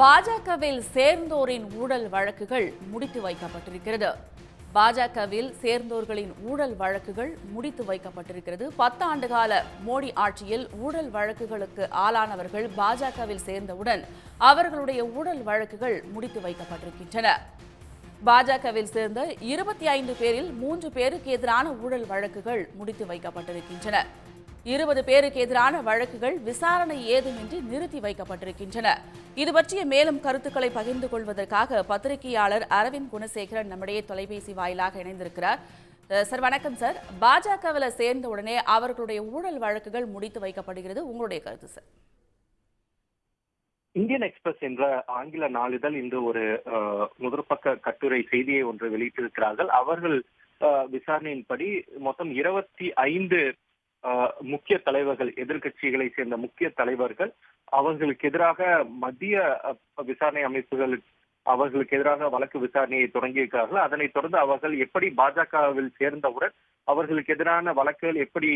பாஜகவில் சேர்ந்தோரின் ஊழல் வழக்குகள் முடித்து வைக்கப்பட்டிருக்கிறது. பாஜகவில் சேர்ந்தோர்களின் ஊழல் வழக்குகள் முடித்து வைக்கப்பட்டிருக்கிறது. பத்து ஆண்டு கால மோடி ஆட்சியில் ஊழல் வழக்குகளுக்கு ஆளானவர்கள் பாஜகவில் சேர்ந்தவுடன் அவர்களுடைய ஊழல் வழக்குகள் முடித்து வைக்கப்பட்டிருக்கின்றன. பாஜகவில் சேர்ந்த இருபத்தி ஐந்து பேரில் மூன்று பேருக்கு எதிரான ஊழல் வழக்குகள் முடித்து வைக்கப்பட்டிருக்கின்றன. இருபது பேருக்கு எதிரான வழக்குகள் விசாரணை ஏதுமின்றி நிறுத்தி வைக்கப்பட்டிருக்கின்றன. இது பற்றிய மேலும் கருத்துக்களை பகிர்ந்து கொள்வதற்காக பத்திரிகையாளர் அரவிந்த் குணசேகரன் நம்முடைய தொலைபேசி வாயிலாக இணைந்திருக்கிறார். சார் வணக்கம் சார். பாஜகவில் சேர்ந்த உடனே அவர்களுடைய ஊழல் வழக்குகள் முடித்து வைக்கப்படுகிறது. உங்களுடைய கருத்து சார்? இந்தியன் எக்ஸ்பிரஸ் என்ற ஆங்கில நாளிதழ் இன்று ஒரு முதற்பக்க கட்டுரை செய்தியை ஒன்று வெளியிட்டிருக்கிறார்கள். அவர்கள் விசாரணையின்படி மொத்தம் இருபத்தி ஐந்து முக்கிய தலைவர்கள் எதிர்க்கட்சிகளை சேர்ந்த முக்கிய தலைவர்கள் அவர்களுக்கு எதிராக மத்திய விசாரணை அமைப்புகள் அவர்களுக்கு எதிராக வழக்கு விசாரணையை தொடங்கியிருக்கிறார்கள். அதனைத் தொடர்ந்து அவர்கள் எப்படி பாஜகவில் சேர்ந்தவுடன் அவர்களுக்கு எதிரான வழக்குகள் எப்படி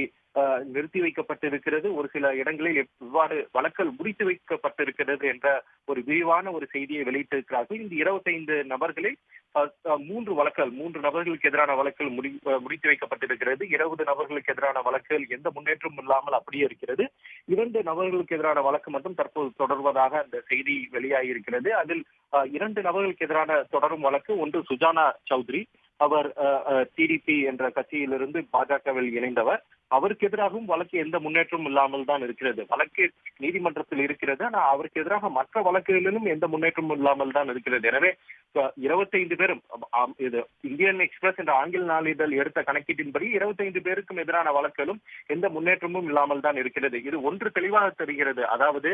நிறுத்தி வைக்கப்பட்டிருக்கிறது? ஒரு சில இடங்களில் எவ்வாறு வழக்கல் முடித்து வைக்கப்பட்டிருக்கிறது என்ற ஒரு விரிவான ஒரு செய்தியை வெளியிட்டிருக்கிறார்கள். இந்த இருபத்தைந்து நபர்களில் மூன்று வழக்குகள் மூன்று நபர்களுக்கு எதிரான வழக்குகள் முடி முடித்து வைக்கப்பட்டிருக்கிறது. இருபது நபர்களுக்கு எதிரான வழக்குகள் எந்த முன்னேற்றமும் இல்லாமல் அப்படியே இருக்கிறது. இரண்டு நபர்களுக்கு எதிரான வழக்கு மட்டும் தற்போது தொடர்வதாக அந்த செய்தி வெளியாகியிருக்கிறது. அதில் அஹ், இரண்டு நபர்களுக்கு எதிரான தொடரும் வழக்கு ஒன்று சுஜானா சௌத்ரி அவர் டிடிபி என்ற கட்சியிலிருந்து பாஜகவில் இணைந்தவர். அவருக்கு எதிராகவும் வழக்கு எந்த முன்னேற்றமும் இல்லாமல் தான் இருக்கிறது. வழக்கு நீதிமன்றத்தில் இருக்கிறது. ஆனால் அவருக்கு எதிராக மற்ற வழக்குகளிலும் எந்த முன்னேற்றமும் இல்லாமல் தான் இருக்கிறது. எனவே இருபத்தைந்து பேரும் இது இந்தியன் எக்ஸ்பிரஸ் என்ற ஆங்கில நாளிதழ் எடுத்த கணக்கீட்டின்படி இருபத்தைந்து பேருக்கும் எதிரான வழக்குகளும் எந்த முன்னேற்றமும் இல்லாமல் தான் இருக்கிறது. இது ஒன்று தெளிவாக தெரிகிறது. அதாவது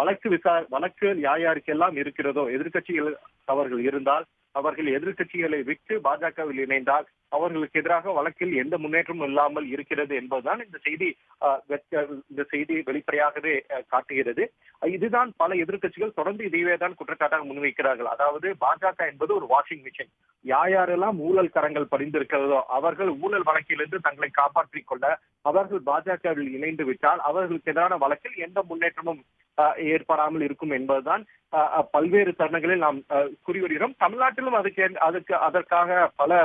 வழக்கு விசா வழக்கு யார் யாருக்கெல்லாம் இருக்கிறதோ எதிர்க்கட்சிகள் அவர்கள் இருந்தால் அவர்கள் எதிர்க்கட்சிகளை விட்டு பாஜகவில் இணைந்தால் அவர்களுக்கு எதிராக வழக்கில் எந்த முன்னேற்றமும் இல்லாமல் இருக்கிறது என்பதுதான் இந்த செய்தி இந்த செய்தி வெளிப்படையாகவே காட்டுகிறது. இதுதான் பல எதிர்க்கட்சிகள் தொடர்ந்து இதையே தான் குற்றச்சாட்டாக முன்வைக்கிறார்கள். அதாவது பாஜக என்பது ஒரு வாஷிங் மிஷின் யார் யாரெல்லாம் ஊழல் கரங்கள் படிந்திருக்கிறதோ அவர்கள் ஊழல் வழக்கிலிருந்து தங்களை காப்பாற்றிக் கொள்ள அவர்கள் பாஜகவில் இணைந்து விட்டால் அவர்களுக்கு எதிரான வழக்கில் எந்த முன்னேற்றமும் ஏற்படாமல் இருக்கும் என்பதுதான் பல்வேறு தருணங்களில் நாம் குறிவருகிறோம் கூறி வருகிறோம் தமிழ்நாட்டிலும் அதுக்கு அதுக்கு அதற்காக பல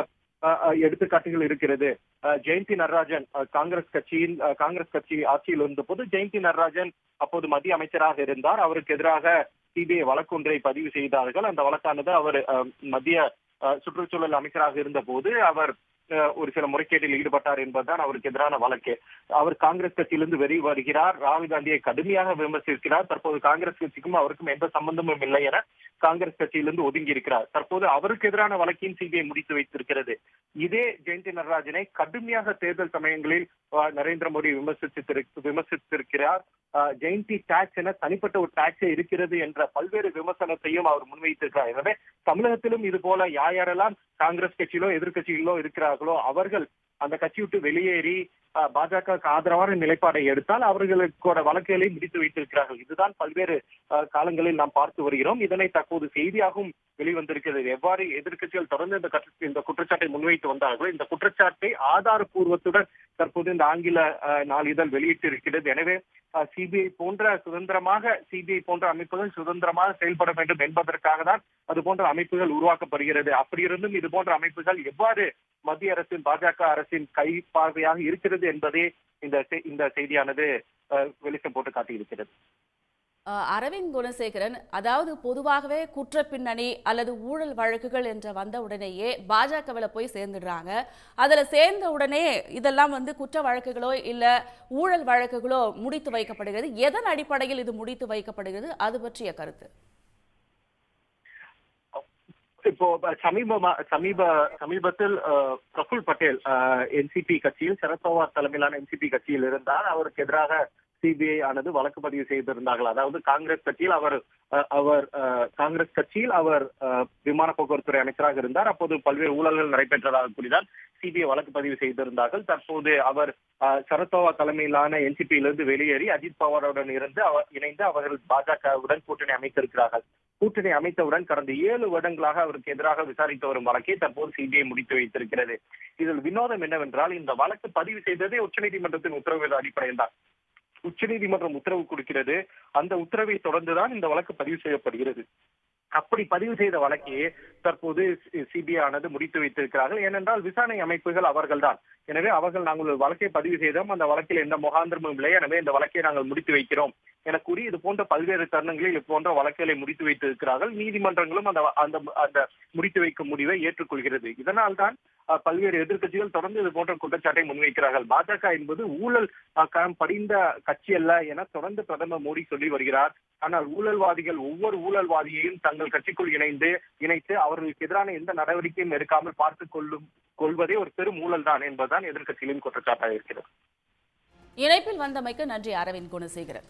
எடுத்துக்காட்டுகள் இருக்கிறது. அஹ், ஜெயந்தி நடராஜன் காங்கிரஸ் கட்சியின் காங்கிரஸ் கட்சி ஆட்சியில் இருந்தபோது ஜெயந்தி நடராஜன் அப்போது மத்திய அமைச்சராக இருந்தார். அவருக்கு எதிராக சிபிஐ வழக்கு ஒன்றை பதிவு செய்தார்கள். அந்த வழக்கானது அவர் மத்திய அஹ், சுற்றுச்சூழல் அமைச்சராக இருந்த போது அவர் ஒரு சில முறைகேட்டில் ஈடுபட்டார் என்பதுதான் அவருக்கு எதிரான வழக்கு. அவர் காங்கிரஸ் கட்சியிலிருந்து வெளியே வருகிறார். ராகுல் காந்தியை கடுமையாக விமர்சிக்கிறார். தற்போது காங்கிரஸ் கட்சிக்கும் அவருக்கும் எந்த சம்பந்தமும் இல்லை என காங்கிரஸ் கட்சியிலிருந்து ஒதுங்கி இருக்கிறார் தற்போது அவருக்கு எதிரான வழக்கையும் சிபிஐ முடித்து வைத்திருக்கிறது. இதே ஜெயந்தி நடராஜனை கடுமையாக தேர்தல் சமயங்களில் நரேந்திர மோடி விமர்சித்திரு விமர்சித்திருக்கிறார். அஹ், ஜெயந்தி டாக்ஸ் என தனிப்பட்ட ஒரு டாக்ஸ் இருக்கிறது என்ற பல்வேறு விமர்சனத்தையும் அவர் முன்வைத்திருக்கிறார். எனவே தமிழகத்திலும் இது போல யார் யாரெல்லாம் காங்கிரஸ் கட்சியிலோ எதிர்க்கட்சிகளோ இருக்கிறார்களோ அவர்கள் அந்த கட்சி விட்டு வெளியேறி பாஜக பாஜகவுக்கு ஆதரவான நிலைப்பாடை எடுத்தால் அவர்களுக்கோட வழக்குகளை முடித்து வைத்திருக்கிறார்கள். இதுதான் பல்வேறு காலங்களில் நாம் பார்த்து வருகிறோம். இதனை தற்போது செய்தியாகவும் வெளிவந்திருக்கிறது. எவ்வாறு எதிர்க்கட்சிகள் தொடர்ந்து இந்த கற்று- இந்த குற்றச்சாட்டை முன்வைத்து வந்தார்களோ இந்த குற்றச்சாட்டை ஆதாரபூர்வத்துடன் தற்போது இந்த ஆங்கில நாளிதழ் வெளியிட்டு இருக்கிறது எனவே சிபிஐ போன்ற சுதந்திரமாக சிபிஐ போன்ற அமைப்புகள் சுதந்திரமாக செயல்பட வேண்டும் என்பதற்காக தான் அது போன்ற அமைப்புகள் உருவாக்கப்படுகிறது. அப்படி இருந்தும் இது போன்ற அமைப்புகள் எவ்வாறு மத்திய அரசின் பாஜக அரசு அரசின் கை பார்வையாக இருக்கிறது என்பதே இந்த இந்த செய்தியானது வெளிச்சம் போட்டு காட்டியிருக்கிறது. அரவிந்த் குணசேகரன் அதாவது பொதுவாகவே குற்ற பின்னணி அல்லது ஊழல் வழக்குகள் என்ற வந்த உடனேயே பாஜகவில் போய் சேர்ந்துடுறாங்க. அதில் சேர்ந்த உடனே இதெல்லாம் வந்து குற்ற வழக்குகளோ இல்லை ஊழல் வழக்குகளோ முடித்து வைக்கப்படுகிறது. எதன் அடிப்படையில் இது முடித்து வைக்கப்படுகிறது? அது பற்றிய கருத்து. இப்போ சமீபமா சமீப சமீபத்தில் அஹ், பிரஃபுல் பட்டேல் என்சிபி கட்சியில் சரத்பவார் தலைமையிலான என்சிபி கட்சியில் இருந்தார். அவருக்கு எதிராக சிபிஐ ஆனது வழக்கு பதிவு செய்திருந்தார்கள். அதாவது காங்கிரஸ் கட்சியில் அவர் அவர் காங்கிரஸ் கட்சியில் அவர் விமான போக்குவரத்துறை அமைச்சராக இருந்தார். அப்போது பல்வேறு ஊழல்கள் நடைபெற்றதாக கூறினார். சிபிஐ வழக்கு பதிவு செய்திருந்தார்கள். தற்போது அவர் சரத்பவார் தலைமையிலான என்சிபியிலிருந்து வெளியேறி அஜித் பவாருடன் இருந்து அவர் இணைந்து அவர்கள் பாஜகவுடன் கூட்டணி அமைத்திருக்கிறார்கள். கூட்டணி அமைத்தவுடன் கடந்த ஏழு வருடங்களாக அவருக்கு எதிராக விசாரித்து வரும் வழக்கை தற்போது சிபிஐ முடித்து வைத்திருக்கிறது. இதில் வினோதம் என்னவென்றால் இந்த வழக்கு பதிவு செய்ததே உச்சநீதிமன்றத்தின் உத்தரவு அடிப்படையில் தான். உச்சநீதிமன்றம் உத்தரவு கொடுக்கிறது. அந்த உத்தரவை தொடர்ந்துதான் இந்த வழக்கு பதிவு செய்யப்படுகிறது. அப்படி பதிவு செய்த வழக்கையே தற்போது சிபிஐ ஆனது முடித்து வைத்திருக்கிறார்கள். ஏனென்றால் விசாரணை அமைப்புகள் அவர்கள்தான். எனவே அவர்கள் நாங்கள் ஒரு வழக்கை பதிவு செய்தோம். அந்த வழக்கில் எந்த முகாந்திரமும் இல்லை. எனவே இந்த வழக்கை நாங்கள் முடித்து வைக்கிறோம். என கூறி இது போன்ற பல்வேறு தருணங்களில் இது போன்ற வழக்குகளை முடித்து வைத்திருக்கிறார்கள். நீதிமன்றங்களும் அந்த அந்த அந்த முடித்து வைக்கும் முடிவை ஏற்றுக்கொள்கிறது. இதனால் தான் பல்வேறு எதிர்கட்சிகள் தொடர்ந்து இது போன்ற குற்றச்சாட்டை முன்வைக்கிறார்கள். பாஜக என்பது ஊழல் களம் படிந்த கட்சி அல்ல என தொடர்ந்து பிரதமர் மோடி சொல்லி வருகிறார். ஆனால் ஊழல்வாதிகள் ஒவ்வொரு ஊழல்வாதியையும் தங்கள் கட்சிக்குள் இணைந்து இணைத்து அவர்களுக்கு எதிரான எந்த நடவடிக்கையும் எடுக்காமல் பார்த்துக் கொள்ளும் கொள்வதே ஒரு பெரும் ஊழல் தான் என்பதுதான் எதிர்கட்சிகளின் குற்றச்சாட்டாக இருக்கிறது. இணைப்பில் வந்தமைக்கு நன்றி அரவிந்த் குணசேகரன்.